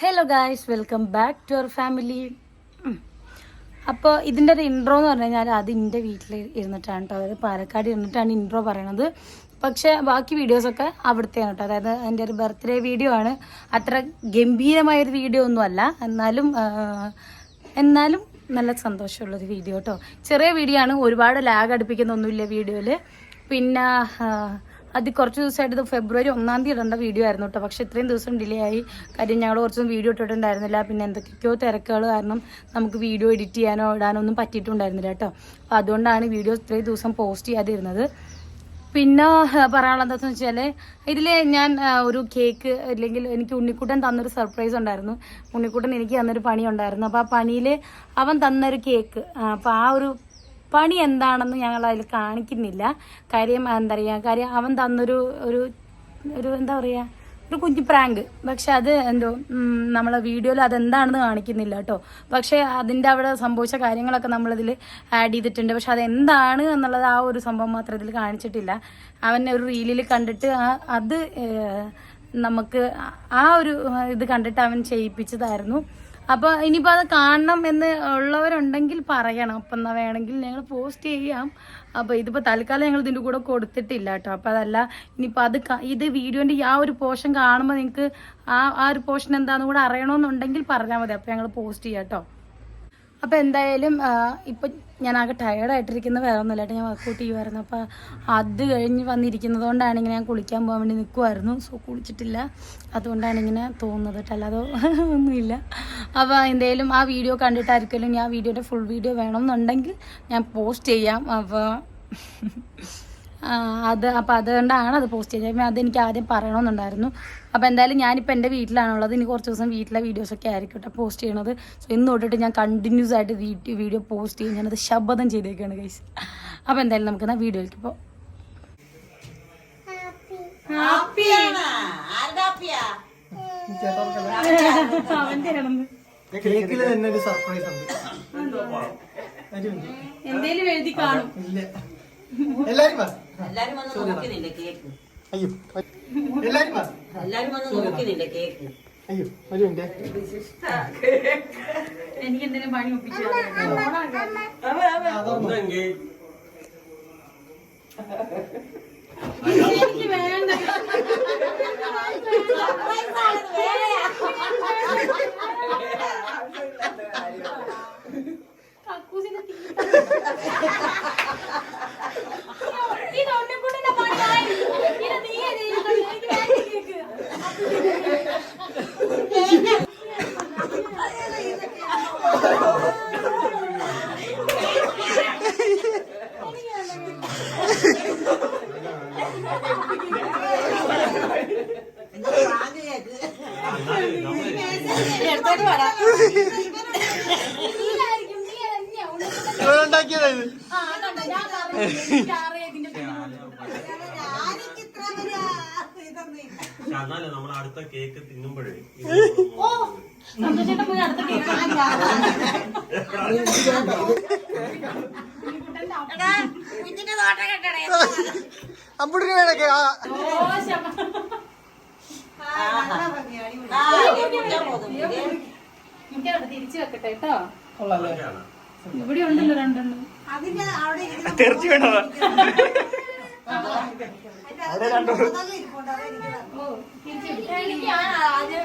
Hello guys welcome back to our family അപ്പോൾ ഇതിന്റെ ഒരു ഇൻട്രോ എന്ന് പറഞ്ഞു കഴിഞ്ഞാൽ അത് എന്റെ വീട്ടിൽ ഇരുന്നിട്ടാണ് കേട്ടോ അതായത് പാലക്കാട് ഇരുന്നിട്ടാണ് ഇൻട്രോ പറയണത്. പക്ഷേ ബാക്കി വീഡിയോസൊക്കെ അവിടുത്തെയാണ് കേട്ടോ അതായത് എന്റെ ഒരു ബർത്ത്ഡേ വീഡിയോ ആണ്. അത്ര ഗംഭീരമായൊരു വീഡിയോ ഒന്നുമല്ല എന്നാലും എന്നാലും നല്ല സന്തോഷമുള്ളൊരു വീഡിയോ കേട്ടോ ചെറിയ വീഡിയോ ആണ്. ഒരുപാട് ലാഗ് അടുപ്പിക്കുന്നൊന്നുമില്ല വീഡിയോയിൽ പിന്നെ അത് കുറച്ച് ദിവസമായിട്ട് ഫെബ്രുവരി ഒന്നാം തീയതി ഇടേണ്ട വീഡിയോ ആയിരുന്നു കേട്ടോ. പക്ഷേ ഇത്രയും ദിവസം ഡിലേ ആയി. കാര്യം ഞങ്ങൾ കുറച്ചൊന്നും വീഡിയോ ഇട്ടിട്ടുണ്ടായിരുന്നില്ല. പിന്നെ എന്തൊക്കെയോ തിരക്കുകൾ കാരണം നമുക്ക് വീഡിയോ എഡിറ്റ് ചെയ്യാനോ ഇടാനോ ഒന്നും പറ്റിയിട്ടുണ്ടായിരുന്നില്ല കേട്ടോ. അപ്പോൾ അതുകൊണ്ടാണ് വീഡിയോ ഇത്രയും ദിവസം പോസ്റ്റ് ചെയ്യാതിരുന്നത്. പിന്നെ ആ, പറയാനുള്ളത് എന്താണെന്ന് വെച്ചാൽ ഇതിൽ ഞാൻ ഒരു കേക്ക് അല്ലെങ്കിൽ എനിക്ക് ഉണ്ണിക്കുട്ടൻ തന്നൊരു സർപ്രൈസ് ഉണ്ടായിരുന്നു. ഉണ്ണിക്കുട്ടൻ എനിക്ക് തന്നൊരു പണി ഉണ്ടായിരുന്നു അപ്പോൾ ആ പണിയിൽ അവൻ തന്നൊരു കേക്ക് അപ്പോൾ ആ ഒരു പണി എന്താണെന്ന് ഞങ്ങൾ അതിൽ കാണിക്കുന്നില്ല. കാര്യം എന്താ പറയുക കാര്യം അവൻ തന്നൊരു ഒരു ഒരു എന്താ പറയുക ഒരു കുഞ്ഞു പ്രാങ്ക്. പക്ഷെ അത് എന്തോ നമ്മളെ വീഡിയോയിൽ അതെന്താണെന്ന് കാണിക്കുന്നില്ല കേട്ടോ. പക്ഷെ അതിന്റെ അവിടെ സംഭവിച്ച കാര്യങ്ങളൊക്കെ നമ്മളിതിൽ ആഡ് ചെയ്തിട്ടുണ്ട്. പക്ഷെ അതെന്താണ് എന്നുള്ളത് ആ ഒരു സംഭവം മാത്രം ഇതിൽ കാണിച്ചിട്ടില്ല. അവൻ ഒരു റീലിൽ കണ്ടിട്ട് അത് നമുക്ക് ആ ഒരു ഇത് കണ്ടിട്ട് അവൻ ചെയ്യിപ്പിച്ചതായിരുന്നു. അപ്പോൾ ഇനിയിപ്പോൾ അത് കാണണം എന്ന് ഉള്ളവരുണ്ടെങ്കിൽ പറയണം. അപ്പം എന്നാൽ വേണമെങ്കിൽ ഞങ്ങൾ പോസ്റ്റ് ചെയ്യാം. അപ്പോൾ ഇതിപ്പോ തൽക്കാലം ഞങ്ങൾ ഇതിന്റെ കൂടെ കൊടുത്തിട്ടില്ല കേട്ടോ അപ്പോൾ അതല്ല ഇനിയിപ്പോൾ അത് ഇത് വീഡിയോന്റെ ആ ഒരു പോർഷൻ കാണുമ്പോൾ നിങ്ങൾക്ക് ആ ആ ഒരു പോർഷൻ എന്താണെന്ന് കൂടെ അറിയണമെന്നുണ്ടെങ്കിൽ പറഞ്ഞാൽ മതി. അപ്പോൾ ഞങ്ങൾ പോസ്റ്റ് ചെയ്യാം കേട്ടോ അപ്പോൾ എന്തായാലും ഇപ്പൊ ഞാൻ ആകെ ടയേർഡായിട്ടിരിക്കുന്ന വേറെ ഒന്നുമില്ല ഞാൻ വർക്കൗട്ട് ചെയ്യുമായിരുന്നു അപ്പോൾ അത് കഴിഞ്ഞ് വന്നിരിക്കുന്നത് കൊണ്ടാണ് ഇങ്ങനെ ഞാൻ കുളിക്കാൻ പോകാൻ വേണ്ടി നിൽക്കുമായിരുന്നു സോ കുളിച്ചിട്ടില്ല. അതുകൊണ്ടാണ് ഇങ്ങനെ തോന്നുന്നത് കേട്ടോ. അല്ലാതെ ഒന്നുമില്ല. അപ്പോൾ എന്തായാലും ആ വീഡിയോ കണ്ടിട്ടായിരിക്കും ഞാൻ വീഡിയോയുടെ ഫുൾ വീഡിയോ വേണമെന്നുണ്ടെങ്കിൽ ഞാൻ പോസ്റ്റ് ചെയ്യാം. അപ്പോൾ അത് അപ്പം അതുകൊണ്ടാണ് അത് പോസ്റ്റ് ചെയ്തത്. അതെനിക്ക് ആദ്യം പറയണമെന്നുണ്ടായിരുന്നു. അപ്പോൾ എന്തായാലും ഞാനിപ്പോൾ എന്റെ വീട്ടിലാണുള്ളത്. ഇനി കുറച്ച് ദിവസം വീട്ടിലെ വീഡിയോസൊക്കെ ആയിരിക്കും കേട്ടോ പോസ്റ്റ് ചെയ്യണത്. സോ ഇന്ന് തൊട്ടിട്ട് ഞാൻ കണ്ടിന്യൂസ് ആയിട്ട് വീഡിയോ വീഡിയോ പോസ്റ്റ് ചെയ്യും ഞാനത് ശബ്ദം ചെയ്തേക്കാണ് ഗൈസ് അപ്പോൾ എന്തായാലും നമുക്ക് എന്നാൽ വീഡിയോയിലേക്ക് ഇപ്പോൾ. എന്തേലും എഴുതി കാണും. എല്ലാരും. എല്ലാരും വന്ന് നോക്കി നിന്റെ കേക്ക്? അയ്യോ എല്ലാരും. എല്ലാരും വന്ന് നോക്കി നിന്റെ കേക്ക്? അയ്യോ ഒരു മിനിറ്റ്. എനിക്ക് എന്തെങ്കിലും പണി ഒപ്പിച്ചു എനിക്ക് വേണ്ട. കക്കൂസിന്റെ തീ ഇതൊന്നും കൂടെ എന്റെ പണിയായിരുന്നു. ഇത് നീയേ ചെയ്തത്. എനിക്ക് വേണ്ട കേക്ക്. നീയായിരിക്കും, നീ തന്നെയാ. ഉണ്ണിക്കുട്ടൻ ഉണ്ടാക്കിയതാ ഇത് ആ, കണ്ടോ, ഞാൻ പറഞ്ഞു. എനിക്കറിയാം ഇതിന്റെ പിന്നിൽ എന്നാലും നമ്മൾ അടുത്ത കേക്ക് തിന്നുമ്പോഴേ. അമ്പൂട്ടിന് വേണൊക്കെ തിരിച്ചു വെക്കട്ടെ കേട്ടോ. ഇവിടെ ഉണ്ടല്ലോ രണ്ടെണ്ണം. തെറിച്ച് തിരിച്ചു എനിക്ക് ആദ്യം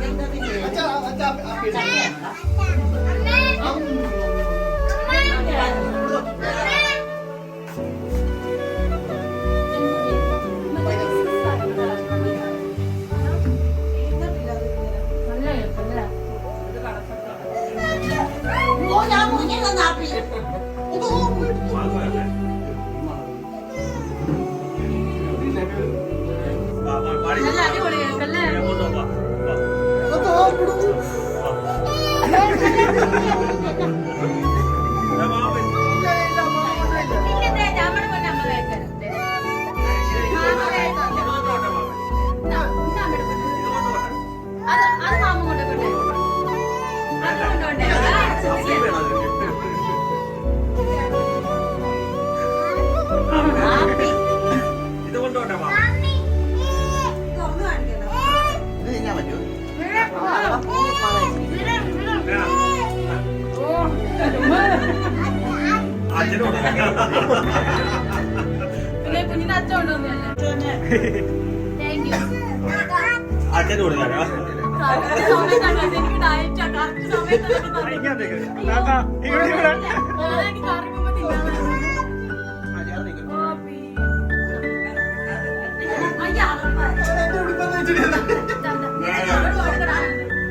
Ganda rin eh. At saka, at പിന്നെ കുഞ്ഞിന് അച്ഛൻ കൊണ്ടുവന്നല്ലേ അച്ഛനും കൊടുക്കാം എനിക്ക് ഡയറ്റാ കറക്റ്റ് സമയത്ത്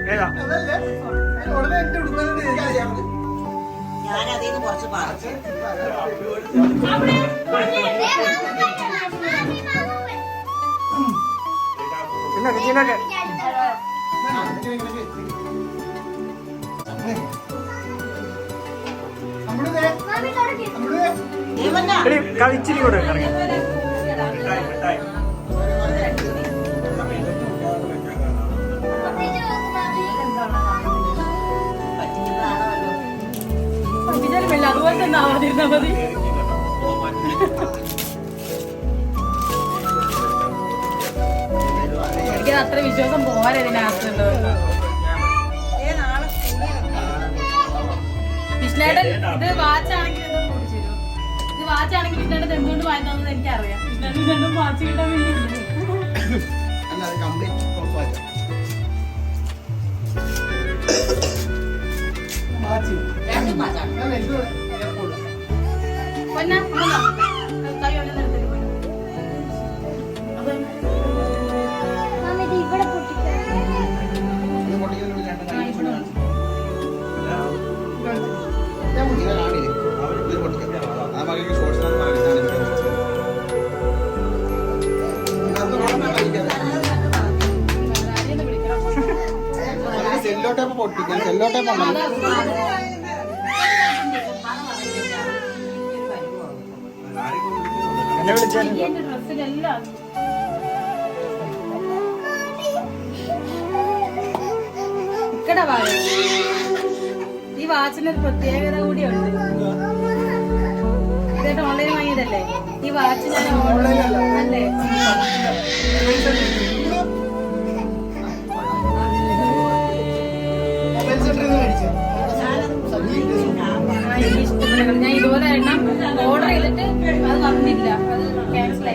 ഏതാ ഉടനെ എന്റെ ഉടുപ്പെന്ന് എനിക്കറിയാം ഞാൻ അതിൽ നിന്ന് കുറച്ച് പറിച്ചു കളിച്ചിരി കൂടെ ഇറങ്ങി. അതുപോലെ തന്നെ ആവാതിരുന്നാ മതി. എനിക്ക് അത്ര വിശ്വാസം പോരാ ഇതിനകത്തുണ്ടോ വിഷ്ണേടൻ ഇത് വാച്ചാണെങ്കിൽ? ഇത് വാച്ചാണെങ്കിൽ വിഷ്ണേടൻ എന്തുകൊണ്ട് വാങ്ങിത്തന്നത് എനിക്കറിയാം. വിഷ്ണേടൻ രണ്ടും വാച്ച് കിട്ടാൻ വേണ്ടി രണ്ടും മാറ്റാണ് ആരെയൊന്ന് ടേപ്പ് സെല്ലോട്ടേപ്പ് സെല്ലോ ടേപ്പ് ഉണ്ടല്ലോ എന്നെ വിളിച്ചാലും ഈ വാച്ചിന് ഒരു പ്രത്യേകത കൂടിയുണ്ട്. ഇതായിട്ട് ഓൺലൈൻ വാങ്ങിയതല്ലേ? ഈ വാച്ച് ഞാൻ ഓൺലൈൻ അല്ലേ? ഞാൻ ഇതുപോലെ എണ്ണം ഓർഡർ ചെയ്തിട്ട് അത് വന്നില്ല. അത് ക്യാൻസൽ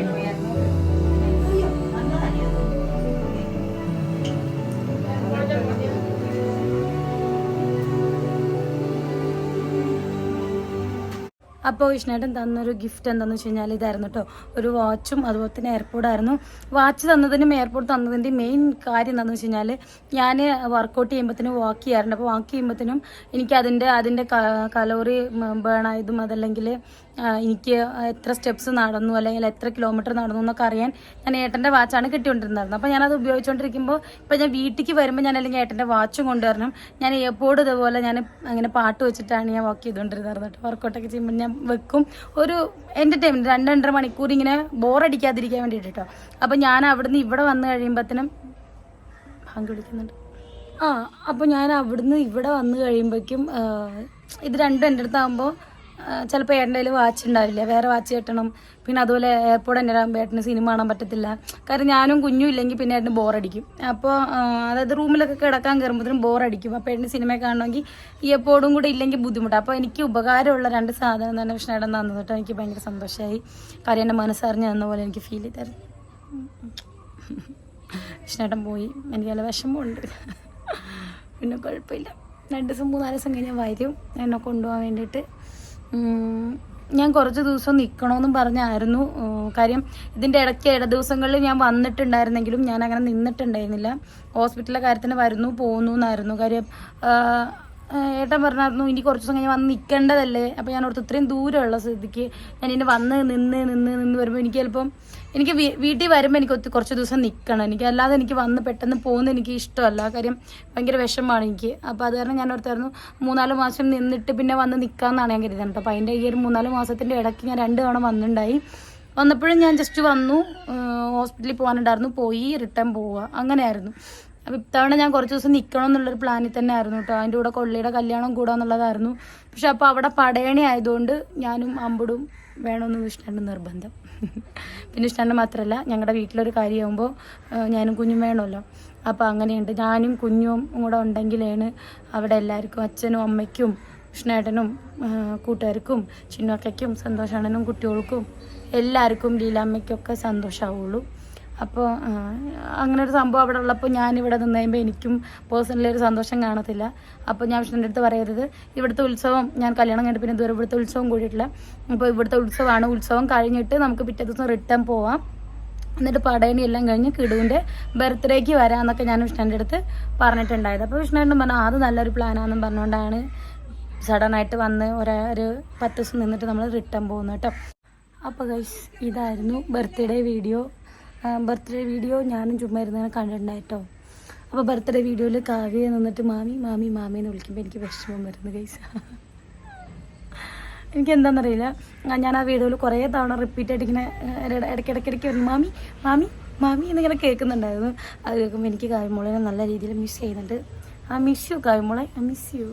അപ്പോൾ വിഷ്ണേട്ടൻ തന്നൊരു ഗിഫ്റ്റ് എന്താണെന്ന് വെച്ച് കഴിഞ്ഞാൽ ഇതായിരുന്നു കേട്ടോ ഒരു വാച്ചും അതുപോലെ തന്നെ എയർപോർട്ടായിരുന്നു വാച്ച് തന്നതിനും എയർപോർട്ട് തന്നതിന്റെ മെയിൻ കാര്യം എന്താണെന്ന് വെച്ച് കഴിഞ്ഞാൽ ഞാൻ വർക്കൗട്ട് ചെയ്യുമ്പോഴത്തേനും വാക്ക് ചെയ്യാറുണ്ട്. അപ്പോൾ വാക്ക് ചെയ്യുമ്പോഴത്തേനും എനിക്ക് അതിന്റെ അതിന്റെ കലോറി ബേൺ ആയതും അതല്ലെങ്കിൽ എനിക്ക് എത്ര സ്റ്റെപ്സ് നടന്നു അല്ലെങ്കിൽ എത്ര കിലോമീറ്റർ നടന്നു എന്നൊക്കെ അറിയാൻ ഞാൻ ഏട്ടന്റെ വാച്ചാണ് കിട്ടിക്കൊണ്ടിരുന്നത്. അപ്പോൾ ഞാനത് ഉപയോഗിച്ചുകൊണ്ടിരിക്കുമ്പോൾ ഇപ്പോൾ ഞാൻ വീട്ടിൽ വരുമ്പോൾ ഞാൻ അല്ലെങ്കിൽ ഏട്ടന്റെ വാച്ചും കൊണ്ടുവരണം. ഞാൻ എയർപോർട്ട് ഇതുപോലെ ഞാൻ അങ്ങനെ പാട്ട് വെച്ചിട്ടാണ് ഞാൻ വാക്ക് ചെയ്തുകൊണ്ടിരുന്നത് കേട്ടോ വർക്കൗട്ടൊക്കെ ചെയ്യുമ്പോൾ ഞാൻ വെക്കും. ഒരു എന്റർടൈൻമെന്റ് രണ്ട് രണ്ടര മണിക്കൂർ ഇങ്ങനെ ബോറടിക്കാതിരിക്കാൻ വേണ്ടിയിട്ട് കേട്ടോ അപ്പോൾ ഞാൻ അവിടുന്ന് ഇവിടെ വന്ന് കഴിയുമ്പോഴത്തേനും പങ്ക് വിളിക്കുന്നുണ്ട്. ആ അപ്പോൾ ഞാൻ അവിടുന്ന് ഇവിടെ വന്ന് കഴിയുമ്പോഴേക്കും ഇത് രണ്ടും എന്റെ അടുത്താകുമ്പോൾ ചിലപ്പോൾ ഏട്ടന്റെ കയ്യിൽ വാച്ച് ഉണ്ടാവില്ല വേറെ വാച്ച് കെട്ടണം. പിന്നെ അതുപോലെ എയർപോർട്ട് എന്റെ ആകുമ്പോൾ ഏട്ടന് സിനിമ കാണാൻ പറ്റത്തില്ല. കാരണം ഞാനും കുഞ്ഞും ഇല്ലെങ്കിൽ പിന്നെ ഏട്ടന് ബോറടിക്കും അപ്പോൾ അതായത് റൂമിലൊക്കെ കിടക്കാൻ കയറുമ്പോഴത്തേനും ബോറടിക്കും അപ്പോൾ ഏട്ടന് സിനിമ കാണണമെങ്കിൽ ഈ എപ്പോഴും കൂടെ ഇല്ലെങ്കിൽ ബുദ്ധിമുട്ടാണ് അപ്പോൾ എനിക്ക് ഉപകാരമുള്ള രണ്ട് സാധനം തന്നെ പക്ഷേ ഏട്ടൻ തന്നു കേട്ടോ. എനിക്ക് ഭയങ്കര സന്തോഷമായി കാര്യം എന്റെ മനസ്സറിഞ്ഞ് തന്ന പോലെ എനിക്ക് ഫീൽ ചെയ്തായിരുന്നു കൃഷ്ണേട്ടൻ പോയി. എനിക്ക് നല്ല വിഷമമുണ്ട്. പിന്നെ കുഴപ്പമില്ല. രണ്ട് ദിവസം മൂന്നാൽ ദിവസം കഴിഞ്ഞാൽ വരും. എന്നെ കൊണ്ടുപോകാൻ വേണ്ടിയിട്ട്. ഞാൻ കുറച്ച് ദിവസം നിൽക്കണമെന്നും പറഞ്ഞായിരുന്നു. കാര്യം ഇതിന്റെ ഇടയ്ക്ക് ഇട ദിവസങ്ങളിൽ ഞാൻ വന്നിട്ടുണ്ടായിരുന്നെങ്കിലും ഞാൻ അങ്ങനെ നിന്നിട്ടുണ്ടായിരുന്നില്ല. ഹോസ്പിറ്റലിലെ കാര്യത്തിന് വരുന്നു പോകുന്നു എന്നായിരുന്നു. കാര്യം ഏട്ടൻ പറഞ്ഞായിരുന്നു ഇനി കുറച്ച് ദിവസം കഴിഞ്ഞ് വന്ന് നിൽക്കേണ്ടതല്ലേ അപ്പോൾ ഞാൻ ഓർത്ത് ഇത്രയും ദൂരമുള്ള സ്ഥിതിക്ക് ഞാൻ ഇനി വന്ന് നിന്ന് നിന്ന് നിന്ന് വരുമ്പോൾ എനിക്ക് ചിലപ്പം എനിക്ക് വീട്ടിൽ വരുമ്പോൾ എനിക്ക് ഒത്തിരി കുറച്ച് ദിവസം നിൽക്കണം എനിക്ക് അല്ലാതെ എനിക്ക് വന്ന് പെട്ടെന്ന് പോകുന്നത് എനിക്ക് ഇഷ്ടമല്ല. കാര്യം ഭയങ്കര വിഷമമാണ് എനിക്ക്. അപ്പോൾ അത് കാരണം ഞാൻ ഓർത്തായിരുന്നു മൂന്നാൽ മാസം നിന്നിട്ട് പിന്നെ വന്ന് നിൽക്കാമെന്നാണ് ഞാൻ കരുതുന്നത്. അപ്പോൾ അതിന്റെ ഈ ഒരു മൂന്നാൽ മാസത്തിന്റെ ഇടയ്ക്ക് ഞാൻ രണ്ട് തവണ വന്നിട്ടുണ്ടായി വന്നപ്പോഴും ഞാൻ ജസ്റ്റ് വന്നു ഹോസ്പിറ്റലിൽ പോകാനുണ്ടായിരുന്നു പോയി റിട്ടേൺ പോവുക. അങ്ങനെയായിരുന്നു. അപ്പോൾ ഇത്തവണ ഞാൻ കുറച്ച് ദിവസം നിൽക്കണം എന്നുള്ളൊരു പ്ലാനിൽ തന്നെ ആയിരുന്നു കേട്ടോ അതിന്റെ കൂടെ കൊള്ളിയുടെ കല്യാണം കൂടാന്നുള്ളതായിരുന്നു പക്ഷെ അപ്പോൾ അവിടെ പടയണി ആയതുകൊണ്ട് ഞാനും അമ്പടും വേണമെന്ന് വിഷ്ണുണ്ട് നിർബന്ധം. പിന്നെ ഇഷ്ടമാണ് മാത്രമല്ല ഞങ്ങളുടെ വീട്ടിലൊരു കാര്യമാകുമ്പോൾ ഞാനും കുഞ്ഞും വേണമല്ലോ അപ്പോൾ അങ്ങനെയുണ്ട്. ഞാനും കുഞ്ഞും കൂടെ ഉണ്ടെങ്കിലാണ് അവിടെ എല്ലാവർക്കും അച്ഛനും അമ്മയ്ക്കും കൃഷ്ണേട്ടനും കൂട്ടുകാർക്കും ചിന്നക്കും സന്തോഷാണനും കുട്ടികൾക്കും എല്ലാവർക്കും ലീലാമ്മയ്ക്കൊക്കെ സന്തോഷമാവുള്ളൂ അപ്പോൾ അങ്ങനെ ഒരു സംഭവം അവിടെ ഉള്ളപ്പോൾ ഞാനിവിടെ നിന്ന് കഴിയുമ്പോൾ എനിക്കും പേഴ്സണലി ഒരു സന്തോഷം കാണത്തില്ല. അപ്പോൾ ഞാൻ വിഷ്ണുവിന്റെ അടുത്ത് പറയരുത്. ഇവിടുത്തെ ഉത്സവം ഞാൻ കല്യാണം കഴിഞ്ഞിട്ട് പിന്നെ ഇതുവരെ ഇവിടുത്തെ ഉത്സവം കൂടിയിട്ടില്ല. അപ്പോൾ ഇവിടുത്തെ ഉത്സവമാണ്. ഉത്സവം കഴിഞ്ഞിട്ട് നമുക്ക് പിറ്റേ ദിവസം റിട്ടേൺ പോവാം. എന്നിട്ട് പടയണി എല്ലാം കഴിഞ്ഞ് കിടുവിന്റെ ബർത്ത്ഡേക്ക് വരാമെന്നൊക്കെ ഞാൻ വിഷ്ണുവിന്റെ അടുത്ത് പറഞ്ഞിട്ടുണ്ടായത് അപ്പോൾ വിഷ്ണുവിന്റെ പറഞ്ഞു "ആ, അത് നല്ലൊരു പ്ലാനാണെന്ന് പറഞ്ഞുകൊണ്ടാണ് സഡനായിട്ട് വന്ന് ഒരേ ഒരു പത്ത് ദിവസം നിന്നിട്ട് നമ്മൾ റിട്ടേൺ പോകുന്നു കേട്ടോ അപ്പോൾ ഗൈസ് ഇതായിരുന്നു ബർത്ത്ഡേ വീഡിയോ ബർത്ത്ഡേ വീഡിയോ ഞാനും ചുമ്മാ ഇരുന്നാണ് കണ്ടിട്ടുണ്ടായിട്ടോ അപ്പോൾ ബർത്ത്ഡേ വീഡിയോയിൽ കാവ്യ നിന്നിട്ട് മാമി മാമി മാമി എന്ന് വിളിക്കുമ്പോൾ എനിക്ക് വിഷമം വരുന്നു കൈസ എനിക്ക് എന്താണെന്നറിയില്ല ഞാൻ ആ വീഡിയോയിൽ കുറേ തവണ റിപ്പീറ്റ് ആയിട്ടിങ്ങനെ ഇടയ്ക്കിടയ്ക്കിടയ്ക്ക് വരുന്നു മാമി മാമി മാമി എന്നിങ്ങനെ കേൾക്കുന്നുണ്ടായിരുന്നു. അത് കേൾക്കുമ്പോൾ എനിക്ക് കാവ്യമോളെ നല്ല രീതിയിൽ മിസ് ചെയ്യുന്നുണ്ട്. ആ miss you I miss you